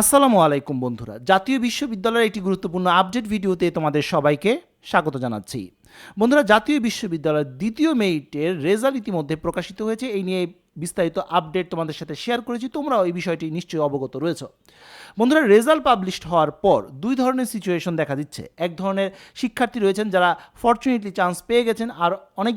আসসালামু আলাইকুম বন্ধুরা। জাতীয় বিশ্ববিদ্যালয়ের একটি গুরুত্বপূর্ণ আপডেট ভিডিওতে তোমাদের সবাইকে স্বাগত জানাচ্ছি। বন্ধুরা, জাতীয় বিশ্ববিদ্যালয়ের দ্বিতীয় মেরিটের রেজাল্ট ইতিমধ্যে প্রকাশিত হয়েছে। এই নিয়ে বিস্তারিত আপডেট তোমাদের সাথে শেয়ার করেছি, তোমরাও এই বিষয়টি নিশ্চয়ই অবগত রয়েছে। বন্ধুরা রেজাল্ট পাবলিশড হওয়ার পর দুই ধরনের সিচুয়েশন দেখা দিচ্ছে। এক ধরনের শিক্ষার্থী রয়েছেন যারা ফর্চুনেটলি চান্স পেয়ে গেছেন, আর অনেক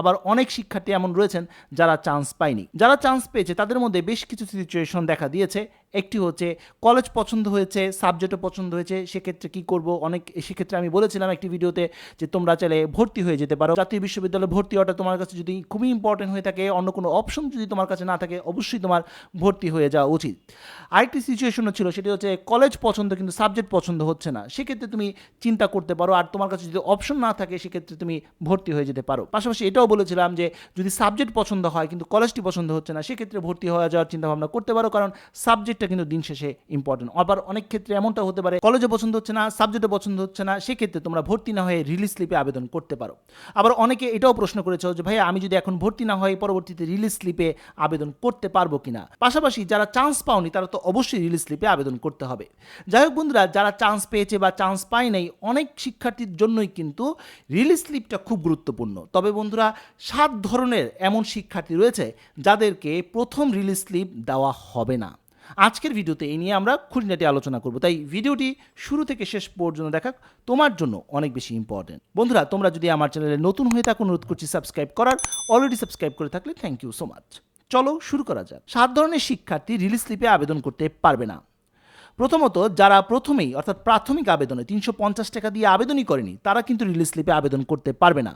আবার অনেক শিক্ষার্থী এমন রয়েছেন যারা চান্স পায়নি। যারা চান্স পেয়েছে, তাদের মধ্যে বেশ কিছু সিচুয়েশন দেখা দিয়েছে। একটি হচ্ছে কলেজ পছন্দ হয়েছে সাবজেক্টও পছন্দ হয়েছে, সেক্ষেত্রে কি করব? অনেক, সেক্ষেত্রে আমি বলেছিলাম একটি ভিডিওতে যে তোমরা চাইলে ভর্তি হয়ে যেতে পারো। জাতীয় বিশ্ববিদ্যালয়ে ভর্তি হওয়াটা তোমার কাছে যদি খুবই ইম্পর্টেন্ট হয়ে থাকে, অন্য কোনো অপশন যদি তোমার কাছে না থাকে, অবশ্যই তোমার ভর্তি হয়ে যাওয়া উচিত। আরেকটি সিচুয়েশনও ছিল সেটি হচ্ছে কলেজ পছন্দ কিন্তু সাবজেক্ট পছন্দ হচ্ছে না। সেক্ষেত্রে তুমি চিন্তা করতে পারো, আর তোমার কাছে যদি অপশন না থাকে, সেক্ষেত্রে তুমি ভর্তি হয়ে যেতে পারো। পাশাপাশি এটাও বলেছিলাম যে, যদি সাবজেক্ট পছন্দ হয় কিন্তু কলেজটি পছন্দ হচ্ছে না, সেক্ষেত্রে ভর্তি হয়ে যাওয়ার চিন্তা ভাবনা করতে পারো, কারণ সাবজেক্টটা কিন্তু দিন শেষে ইম্পর্টেন্ট আবার অনেক ক্ষেত্রে এমনটা হতে পারে কলেজে পছন্দ হচ্ছে না সাবজেক্টে পছন্দ হচ্ছে না, সেক্ষেত্রে তোমরা ভর্তি না হয়ে রিলিজ স্লিপে আবেদন করতে পারো। আবার অনেকে এটাও প্রশ্ন করেছ যে ভাই আমি যদি এখন ভর্তি না হয়ে পরবর্তীতে রিলিজ স্লিপে আবেদন করতে পারব কিনা। পাশাপাশি যারা চান্স পাওনি, তারা তো অবশ্যই রিলিজ স্লিপে আবেদন করতে হবে। যাই হোক বন্ধুরা, যারা চান্স পেয়েছে বা চান্স পায় নাই, অনেক শিক্ষার্থীর জন্যই কিন্তু রিলিজ স্লিপটা খুব গুরুত্বপূর্ণ। তবে বন্ধুরা, সাত ধরনের এমন শিক্ষার্থী রয়েছে যাদেরকে প্রথম রিলিজ স্লিপ দেওয়া হবে না। আজকের ভিডিওতে এই নিয়ে আমরা খুঁটিনাটি আলোচনা করব। তাই ভিডিওটি শুরু থেকে শেষ পর্যন্ত দেখা তোমার জন্য অনেক বেশি ইম্পর্টেন্ট বন্ধুরা, তোমরা যদি আমার চ্যানেলে নতুন হয়ে থাকো, অনুরোধ করছি সাবস্ক্রাইব করার অলরেডি সাবস্ক্রাইব করে থাকলে থ্যাংক ইউ সো মাচ চলো শুরু করা যাক। সাত ধরনের শিক্ষার্থী রিলিজ স্লিপে আবেদন করতে পারবে না। প্রথমত, যারা প্রথমেই, অর্থাৎ প্রাথমিক আবেদনে তিনশো পঞ্চাশ টাকা দিয়ে আবেদনই করেনি, তারা কিন্তু রিলিজ স্লিপে আবেদন করতে পারবে না।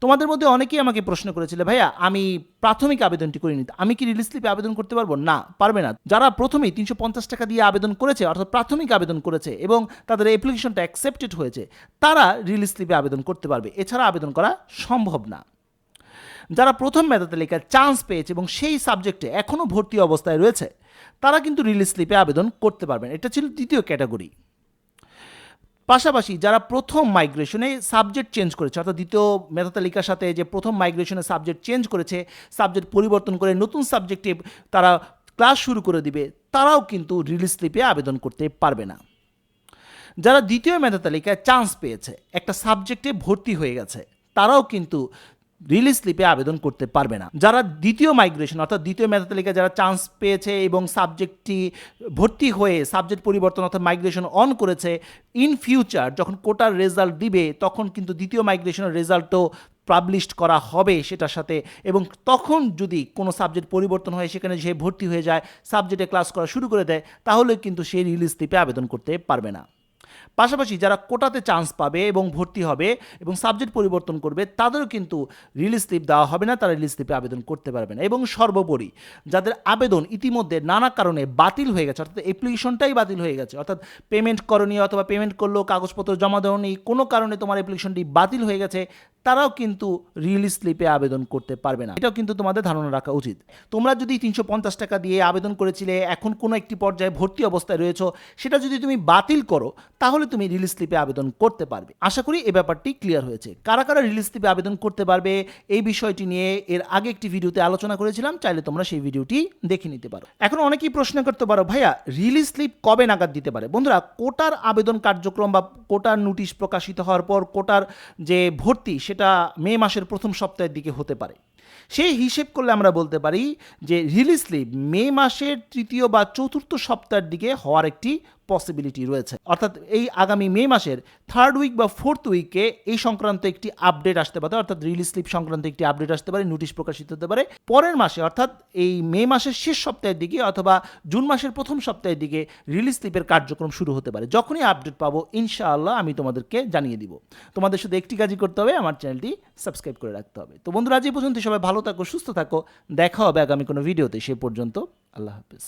তোমাদের মধ্যে অনেকেই আমাকে প্রশ্ন করেছিল, ভাইয়া, আমি প্রাথমিক আবেদনটি করিনি, আমি কি রিলিজ স্লিপে আবেদন করতে পারব? না, পারবে না। যারা প্রথমেই তিনশো পঞ্চাশ টাকা দিয়ে আবেদন করেছে, অর্থাৎ প্রাথমিক আবেদন করেছে এবং তাদের অ্যাপ্লিকেশনটা অ্যাকসেপ্টেড হয়েছে, তারা রিলিজ স্লিপে আবেদন করতে পারবে। এছাড়া আবেদন করা সম্ভব না। যারা প্রথম মেধা তালিকায় চান্স পেয়েছে এবং সেই সাবজেক্টে এখনও ভর্তি অবস্থায় রয়েছে তারা কিন্তু রিলিজ স্লিপে আবেদন করতে পারবেন। এটা ছিল দ্বিতীয় ক্যাটাগরি পাশাপাশি যারা প্রথম মাইগ্রেশনে সাবজেক্ট চেঞ্জ করেছে, অর্থাৎ দ্বিতীয় মেধা তালিকার সাথে যে প্রথম মাইগ্রেশনে সাবজেক্ট চেঞ্জ করেছে সাবজেক্ট পরিবর্তন করে নতুন সাবজেক্টে তারা ক্লাস শুরু করে দিবে, তারাও কিন্তু রিলিজ স্লিপে আবেদন করতে পারবে না। যারা দ্বিতীয় মেধা তালিকায় চান্স পেয়েছে, একটা সাবজেক্টে ভর্তি হয়ে গেছে, তারাও কিন্তু রিলিজ স্লিপে আবেদন করতে পারবে না। যারা দ্বিতীয় মাইগ্রেশন অর্থাৎ দ্বিতীয় মেধা তালিকায় যারা চান্স পেয়েছে এবং সাবজেক্টটি ভর্তি হয়ে সাবজেক্ট পরিবর্তন অর্থাৎ মাইগ্রেশন অন করেছে ইন ফিউচার যখন কোটার রেজাল্ট দিবে, তখন কিন্তু দ্বিতীয় মাইগ্রেশনের রেজাল্টও পাবলিশড করা হবে সেটার সাথে। এবং তখন যদি কোনো সাবজেক্ট পরিবর্তন হয়, সেখানে সে ভর্তি হয়ে যায় সাবজেক্টে ক্লাস করা শুরু করে দেয়, তাহলে কিন্তু সে রিলিজ স্লিপে আবেদন করতে পারবে না। পাশাপাশি যারা কোটাতে চান্স পাবে এবং ভর্তি হবে এবং সাবজেক্ট পরিবর্তন করবে, তাদেরও কিন্তু রিলিজ স্লিপ দেওয়া হবে না, তারা রিলিজ স্লিপে আবেদন করতে পারবে না। এবং সর্বোপরি যাদের আবেদন ইতিমধ্যে নানা কারণে বাতিল হয়ে গেছে, অর্থাৎ অ্যাপ্লিকেশনটাই বাতিল হয়ে গেছে, অর্থাৎ পেমেন্ট করণীয় অথবা পেমেন্ট করল, কাগজপত্র জমা দেওয়া নেই কোনো কারণে তোমার অ্যাপ্লিকেশনটি বাতিল হয়ে গেছে তারাও কিন্তু রিলিজ স্লিপে আবেদন করতে পারবে না। এটাও কিন্তু তোমাদের ধারণা রাখা উচিত। তোমরা যদি তিনশো পঞ্চাশ টাকা দিয়ে আবেদন করেছিলে, এখন কোনো একটি পর্যায়ে ভর্তি অবস্থায় রয়েছো, সেটা যদি তুমি বাতিল করো, তাহলে তুমি রিলিজ স্লিপে আবেদন করতে পারবে। আশা করি এ ব্যাপারটি ক্লিয়ার হয়েছে। কারা কারা রিলিজ স্লিপে আবেদন করতে পারবে, এই বিষয়টি নিয়ে এর আগে একটি ভিডিওতে আলোচনা করেছিলাম, চাইলে তোমরা সেই ভিডিওটি দেখে নিতে পারো। এখন অনেকেই প্রশ্ন করতে পারো, ভাইয়া রিলিজ স্লিপ কবে নাগাদ দিতে পারে? বন্ধুরা, কোটার আবেদন কার্যক্রম বা কোটার নোটিশ প্রকাশিত হওয়ার পর কোটার যে ভর্তি, সেটা মে মাসের প্রথম সপ্তাহের দিকে হতে পারে। সেই হিসেব করলে আমরা বলতে পারি যে রিলিজ মে মাসের তৃতীয় বা চতুর্থ সপ্তাহের দিকে হওয়ার একটি পসিবিলিটি রয়েছে। অর্থাৎ এই আগামী মে মাসের থার্ড উইক বা ফোর্থ উইকে এই সংক্রান্ত একটি আপডেট আসতে পারে, অর্থাৎ রিলিজ স্লিপ সংক্রান্ত একটি আপডেট আসতে পারে নোটিশ প্রকাশিত হতে পারে। পরের মাসে, অর্থাৎ এই মে মাসের শেষ সপ্তাহের দিকে অথবা জুন মাসের প্রথম সপ্তাহের দিকে রিলিজ স্লিপের কার্যক্রম শুরু হতে পারে। যখনই আপডেট পাবো, ইনশাআল্লাহ আমি তোমাদেরকে জানিয়ে দিব। তোমাদের শুধু একটি কাজই করতে হবে, আমার চ্যানেলটি সাবস্ক্রাইব করে রাখতে হবে। তো বন্ধুরা, আজ এই পর্যন্ত সবাই ভালো থাকো, সুস্থ থাকো। দেখা হবে আগামী কোনো ভিডিওতে সে পর্যন্ত আল্লাহ হাফিজ।